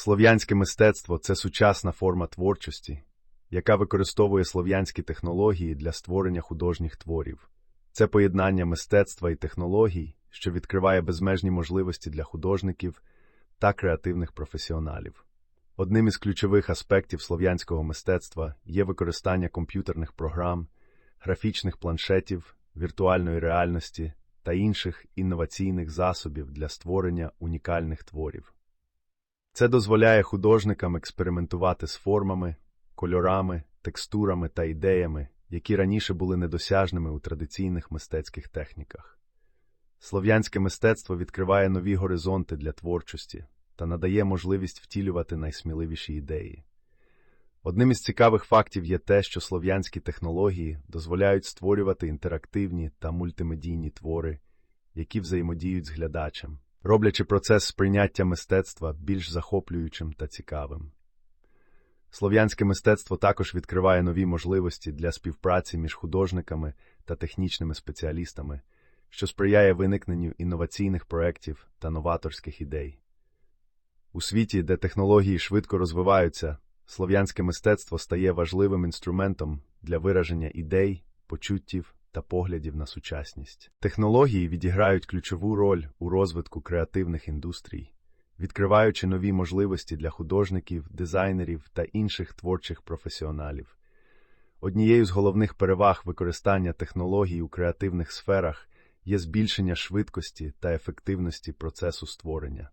Слов'янське мистецтво це сучасна форма творчості, яка використовує слов'янські технології для створення художніх творів. Це поєднання мистецтва і технологій, що відкриває безмежні можливості для художників та креативних професіоналів. Одним із ключових аспектів слов'янського мистецтва є використання комп'ютерних програм, графічних планшетів, віртуальної реальності та інших інноваційних засобів для створення унікальних творів. Це дозволяє художникам експериментувати з формами, кольорами, текстурами та ідеями, які раніше були недосяжними у традиційних мистецьких техніках. Слов'янське мистецтво відкриває нові горизонти для творчості та надає можливість втілювати найсміливіші ідеї. Одним із цікавих фактів є те, що слов'янські технології дозволяють створювати інтерактивні та мультимедійні твори, які взаємодіють з глядачем, роблячи процес сприйняття мистецтва більш захоплюючим та цікавим. Слов'янське мистецтво також відкриває нові можливості для співпраці між художниками та технічними спеціалістами, що сприяє виникненню інноваційних проєктів та новаторських ідей. У світі, де технології швидко розвиваються, слов'янське мистецтво стає важливим інструментом для вираження ідей, почуттів та поглядів на сучасність. Технології відіграють ключову роль у розвитку креативних індустрій, відкриваючи нові можливості для художників, дизайнерів та інших творчих професіоналів. Однією з головних переваг використання технологій у креативних сферах є збільшення швидкості та ефективності процесу створення.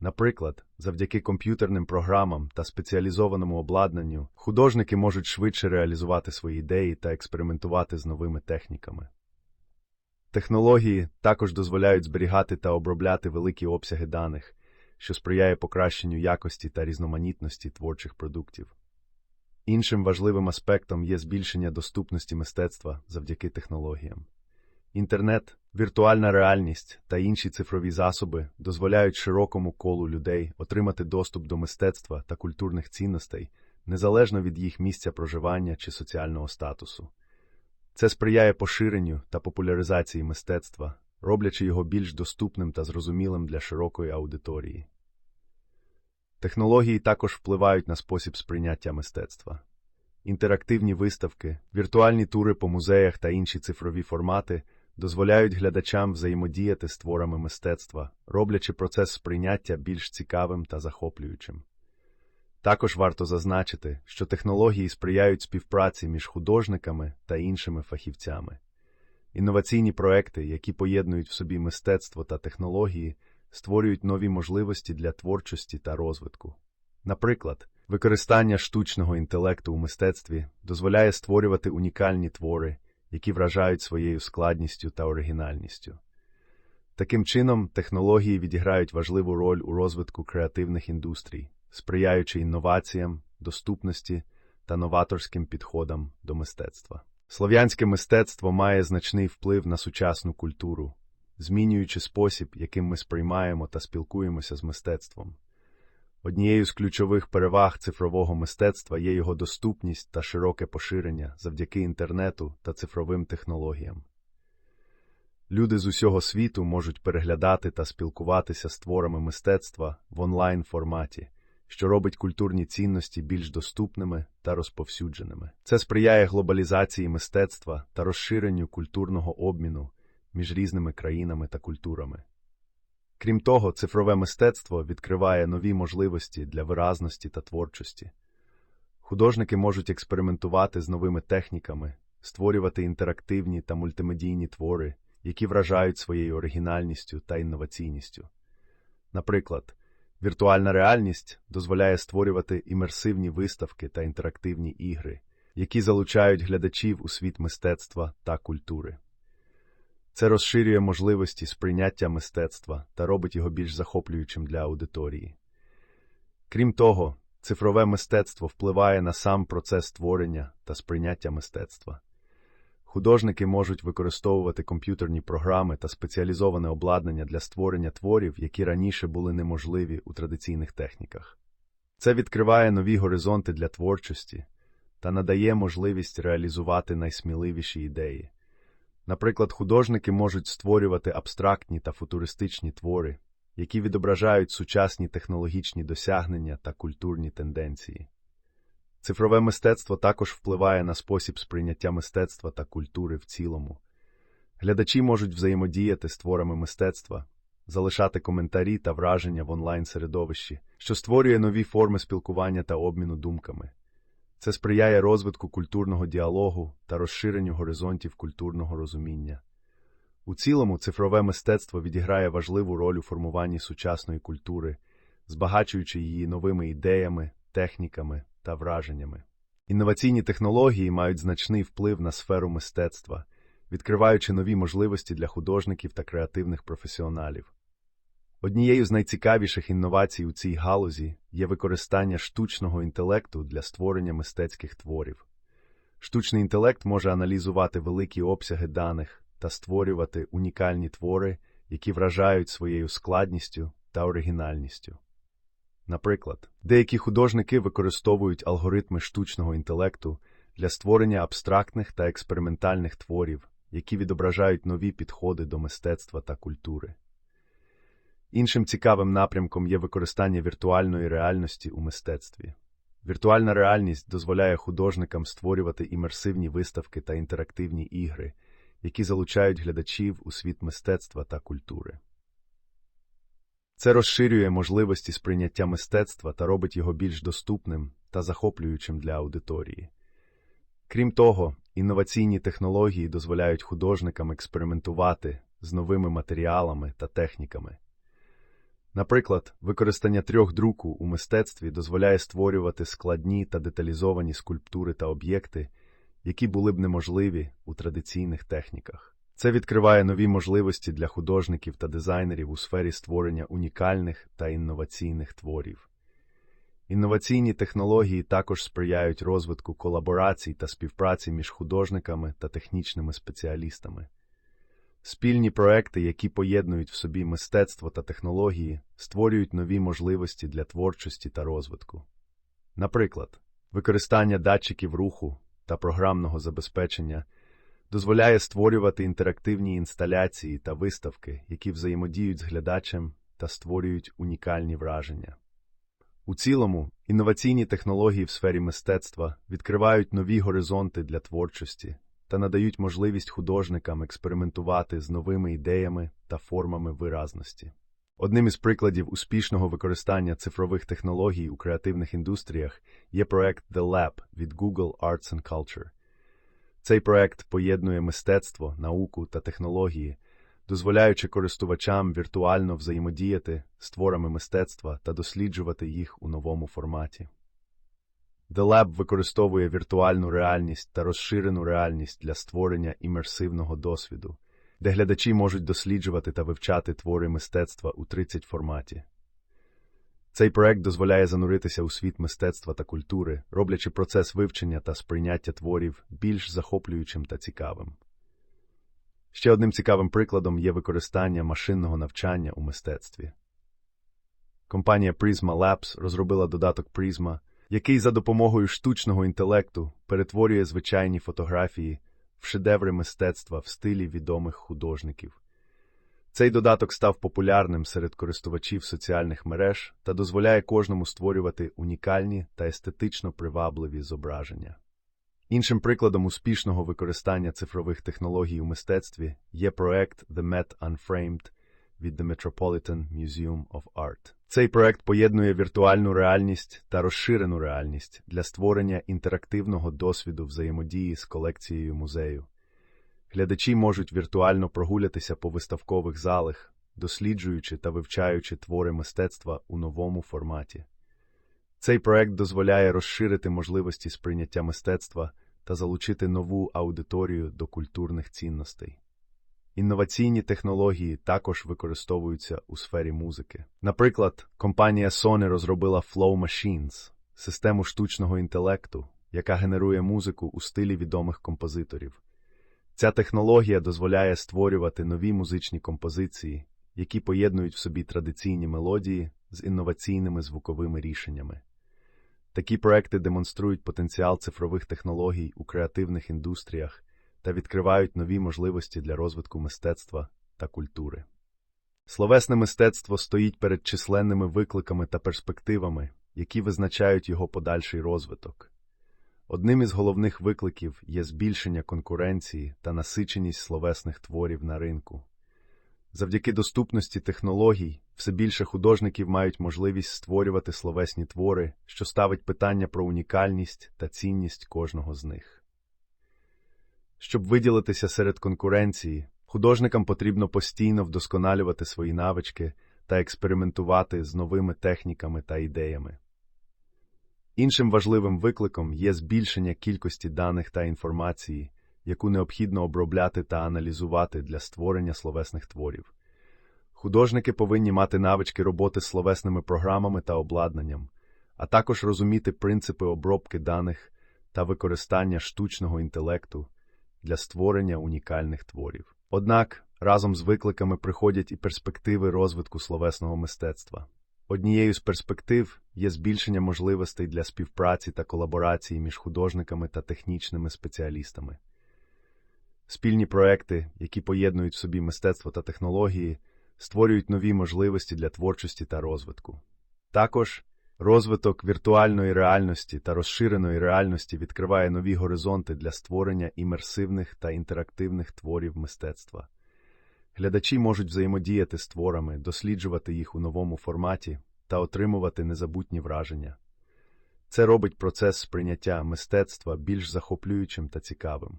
Наприклад, завдяки комп'ютерним програмам та спеціалізованому обладнанню художники можуть швидше реалізувати свої ідеї та експериментувати з новими техніками. Технології також дозволяють зберігати та обробляти великі обсяги даних, що сприяє покращенню якості та різноманітності творчих продуктів. Іншим важливим аспектом є збільшення доступності мистецтва завдяки технологіям. Інтернет, віртуальна реальність та інші цифрові засоби дозволяють широкому колу людей отримати доступ до мистецтва та культурних цінностей незалежно від їх місця проживання чи соціального статусу. Це сприяє поширенню та популяризації мистецтва, роблячи його більш доступним та зрозумілим для широкої аудиторії. Технології також впливають на спосіб сприйняття мистецтва. Інтерактивні виставки, віртуальні тури по музеях та інші цифрові формати дозволяють глядачам взаємодіяти з творами мистецтва, роблячи процес сприйняття більш цікавим та захоплюючим. Також варто зазначити, що технології сприяють співпраці між художниками та іншими фахівцями. Інноваційні проекти, які поєднують в собі мистецтво та технології, створюють нові можливості для творчості та розвитку. Наприклад, використання штучного інтелекту у мистецтві дозволяє створювати унікальні твори, які вражають своєю складністю та оригінальністю. Таким чином, технології відіграють важливу роль у розвитку креативних індустрій, сприяючи інноваціям, доступності та новаторським підходам до мистецтва. Слов'янське мистецтво має значний вплив на сучасну культуру, змінюючи спосіб, яким ми сприймаємо та спілкуємося з мистецтвом. Однією з ключових переваг цифрового мистецтва є його доступність та широке поширення завдяки інтернету та цифровим технологіям. Люди з усього світу можуть переглядати та спілкуватися з творами мистецтва в онлайн форматі, що робить культурні цінності більш доступними та розповсюдженими. Це сприяє глобалізації мистецтва та розширенню культурного обміну між різними країнами та культурами. Крім того, цифрове мистецтво відкриває нові можливості для виразності та творчості. Художники можуть експериментувати з новими техніками, створювати інтерактивні та мультимедійні твори, які вражають своєю оригінальністю та інноваційністю. Наприклад, віртуальна реальність дозволяє створювати імерсивні виставки та інтерактивні ігри, які залучають глядачів у світ мистецтва та культури. Це розширює можливості сприйняття мистецтва та робить його більш захоплюючим для аудиторії. Крім того, цифрове мистецтво впливає на сам процес створення та сприйняття мистецтва. Художники можуть використовувати комп'ютерні програми та спеціалізоване обладнання для створення творів, які раніше були неможливі у традиційних техніках. Це відкриває нові горизонти для творчості та надає можливість реалізувати найсміливіші ідеї. Наприклад, художники можуть створювати абстрактні та футуристичні твори, які відображають сучасні технологічні досягнення та культурні тенденції. Цифрове мистецтво також впливає на спосіб сприйняття мистецтва та культури в цілому. Глядачі можуть взаємодіяти з творами мистецтва, залишати коментарі та враження в онлайн-середовищі, що створює нові форми спілкування та обміну думками. Це сприяє розвитку культурного діалогу та розширенню горизонтів культурного розуміння. У цілому, цифрове мистецтво відіграє важливу роль у формуванні сучасної культури, збагачуючи її новими ідеями, техніками та враженнями. Інноваційні технології мають значний вплив на сферу мистецтва, відкриваючи нові можливості для художників та креативних професіоналів. Однією з найцікавіших інновацій у цій галузі є використання штучного інтелекту для створення мистецьких творів. Штучний інтелект може аналізувати великі обсяги даних та створювати унікальні твори, які вражають своєю складністю та оригінальністю. Наприклад, деякі художники використовують алгоритми штучного інтелекту для створення абстрактних та експериментальних творів, які відображають нові підходи до мистецтва та культури. Іншим цікавим напрямком є використання віртуальної реальності у мистецтві. Віртуальна реальність дозволяє художникам створювати імерсивні виставки та інтерактивні ігри, які залучають глядачів у світ мистецтва та культури. Це розширює можливості сприйняття мистецтва та робить його більш доступним та захоплюючим для аудиторії. Крім того, інноваційні технології дозволяють художникам експериментувати з новими матеріалами та техніками. Наприклад, використання трьох друку у мистецтві дозволяє створювати складні та деталізовані скульптури та об'єкти, які були б неможливі у традиційних техніках. Це відкриває нові можливості для художників та дизайнерів у сфері створення унікальних та інноваційних творів. Інноваційні технології також сприяють розвитку колаборацій та співпраці між художниками та технічними спеціалістами. Спільні проекти, які поєднують в собі мистецтво та технології, створюють нові можливості для творчості та розвитку. Наприклад, використання датчиків руху та програмного забезпечення дозволяє створювати інтерактивні інсталяції та виставки, які взаємодіють з глядачем та створюють унікальні враження. У цілому, інноваційні технології в сфері мистецтва відкривають нові горизонти для творчості та надають можливість художникам експериментувати з новими ідеями та формами виразності. Одним із прикладів успішного використання цифрових технологій у креативних індустріях є проект The Lab від Google Arts and Culture. Цей проект поєднує мистецтво, науку та технології, дозволяючи користувачам віртуально взаємодіяти з творами мистецтва та досліджувати їх у новому форматі. The використовує віртуальну реальність та розширену реальність для створення імерсивного досвіду, де глядачі можуть досліджувати та вивчати твори мистецтва у 30 форматі. Цей проект дозволяє зануритися у світ мистецтва та культури, роблячи процес вивчення та сприйняття творів більш захоплюючим та цікавим. Ще одним цікавим прикладом є використання машинного навчання у мистецтві. Компанія Prisma Labs розробила додаток Prisma, який за допомогою штучного інтелекту перетворює звичайні фотографії в шедеври мистецтва в стилі відомих художників. Цей додаток став популярним серед користувачів соціальних мереж та дозволяє кожному створювати унікальні та естетично привабливі зображення. Іншим прикладом успішного використання цифрових технологій у мистецтві є проект The Met Unframed від The Metropolitan Museum of Art. Цей проект поєднує віртуальну реальність та розширену реальність для створення інтерактивного досвіду взаємодії з колекцією музею. Глядачі можуть віртуально прогулятися по виставкових залах, досліджуючи та вивчаючи твори мистецтва у новому форматі. Цей проект дозволяє розширити можливості сприйняття мистецтва та залучити нову аудиторію до культурних цінностей. Інноваційні технології також використовуються у сфері музики. Наприклад, компанія Sony розробила Flow Machines – систему штучного інтелекту, яка генерує музику у стилі відомих композиторів. Ця технологія дозволяє створювати нові музичні композиції, які поєднують в собі традиційні мелодії з інноваційними звуковими рішеннями. Такі проекти демонструють потенціал цифрових технологій у креативних індустріях та відкривають нові можливості для розвитку мистецтва та культури. Словесне мистецтво стоїть перед численними викликами та перспективами, які визначають його подальший розвиток. Одним із головних викликів є збільшення конкуренції та насиченість словесних творів на ринку. Завдяки доступності технологій все більше художників мають можливість створювати словесні твори, що ставить питання про унікальність та цінність кожного з них. Щоб виділитися серед конкуренції, художникам потрібно постійно вдосконалювати свої навички та експериментувати з новими техніками та ідеями. Іншим важливим викликом є збільшення кількості даних та інформації, яку необхідно обробляти та аналізувати для створення словесних творів. Художники повинні мати навички роботи з словесними програмами та обладнанням, а також розуміти принципи обробки даних та використання штучного інтелекту для створення унікальних творів. Однак разом з викликами приходять і перспективи розвитку словесного мистецтва. Однією з перспектив є збільшення можливостей для співпраці та колаборації між художниками та технічними спеціалістами. Спільні проекти, які поєднують в собі мистецтво та технології, створюють нові можливості для творчості та розвитку. Також розвиток віртуальної реальності та розширеної реальності відкриває нові горизонти для створення імерсивних та інтерактивних творів мистецтва. Глядачі можуть взаємодіяти з творами, досліджувати їх у новому форматі та отримувати незабутні враження. Це робить процес сприйняття мистецтва більш захоплюючим та цікавим.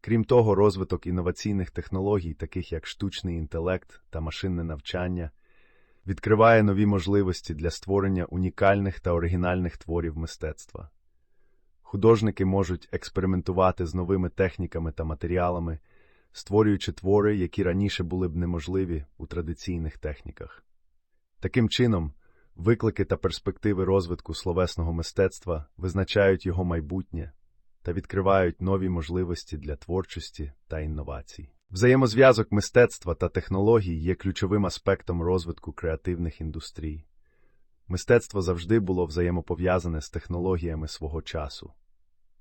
Крім того, розвиток інноваційних технологій, таких як штучний інтелект та машинне навчання, відкриває нові можливості для створення унікальних та оригінальних творів мистецтва. Художники можуть експериментувати з новими техніками та матеріалами, створюючи твори, які раніше були б неможливі у традиційних техніках. Таким чином, виклики та перспективи розвитку словесного мистецтва визначають його майбутнє та відкривають нові можливості для творчості та інновацій. Взаємозв'язок мистецтва та технологій є ключовим аспектом розвитку креативних індустрій. Мистецтво завжди було взаємопов'язане з технологіями свого часу.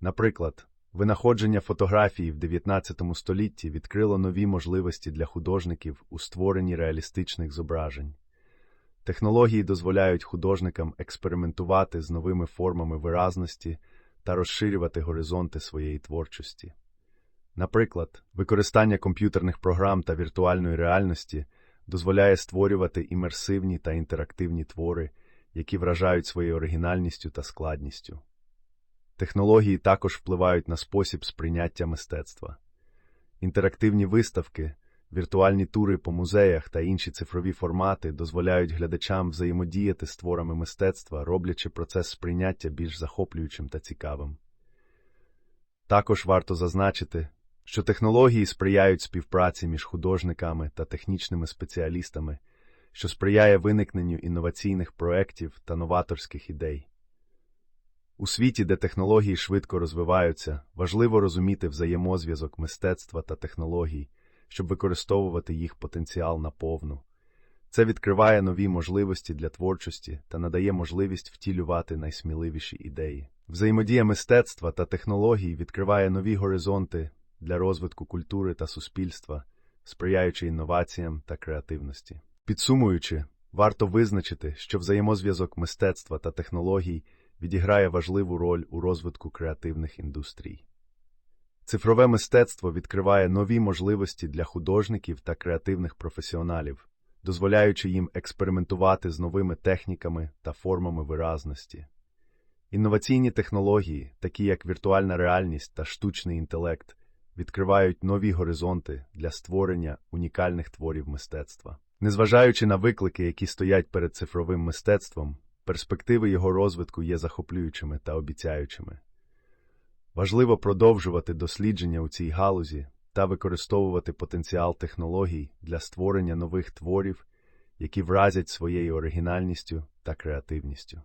Наприклад, винаходження фотографії в 19 столітті відкрило нові можливості для художників у створенні реалістичних зображень. Технології дозволяють художникам експериментувати з новими формами виразності та розширювати горизонти своєї творчості. Наприклад, використання комп'ютерних програм та віртуальної реальності дозволяє створювати імерсивні та інтерактивні твори, які вражають своєю оригінальністю та складністю. Технології також впливають на спосіб сприйняття мистецтва. Інтерактивні виставки, віртуальні тури по музеях та інші цифрові формати дозволяють глядачам взаємодіяти з творами мистецтва, роблячи процес сприйняття більш захоплюючим та цікавим. Також варто зазначити, що технології сприяють співпраці між художниками та технічними спеціалістами, що сприяє виникненню інноваційних проєктів та новаторських ідей. У світі, де технології швидко розвиваються, важливо розуміти взаємозв'язок мистецтва та технологій, щоб використовувати їх потенціал наповну. Це відкриває нові можливості для творчості та надає можливість втілювати найсміливіші ідеї. Взаємодія мистецтва та технологій відкриває нові горизонти для розвитку культури та суспільства, сприяючи інноваціям та креативності. Підсумуючи, варто визначити, що взаємозв'язок мистецтва та технологій відіграє важливу роль у розвитку креативних індустрій. Цифрове мистецтво відкриває нові можливості для художників та креативних професіоналів, дозволяючи їм експериментувати з новими техніками та формами виразності. Інноваційні технології, такі як віртуальна реальність та штучний інтелект, відкривають нові горизонти для створення унікальних творів мистецтва. Незважаючи на виклики, які стоять перед цифровим мистецтвом, перспективи його розвитку є захоплюючими та обіцяючими. Важливо продовжувати дослідження у цій галузі та використовувати потенціал технологій для створення нових творів, які вразять своєю оригінальністю та креативністю.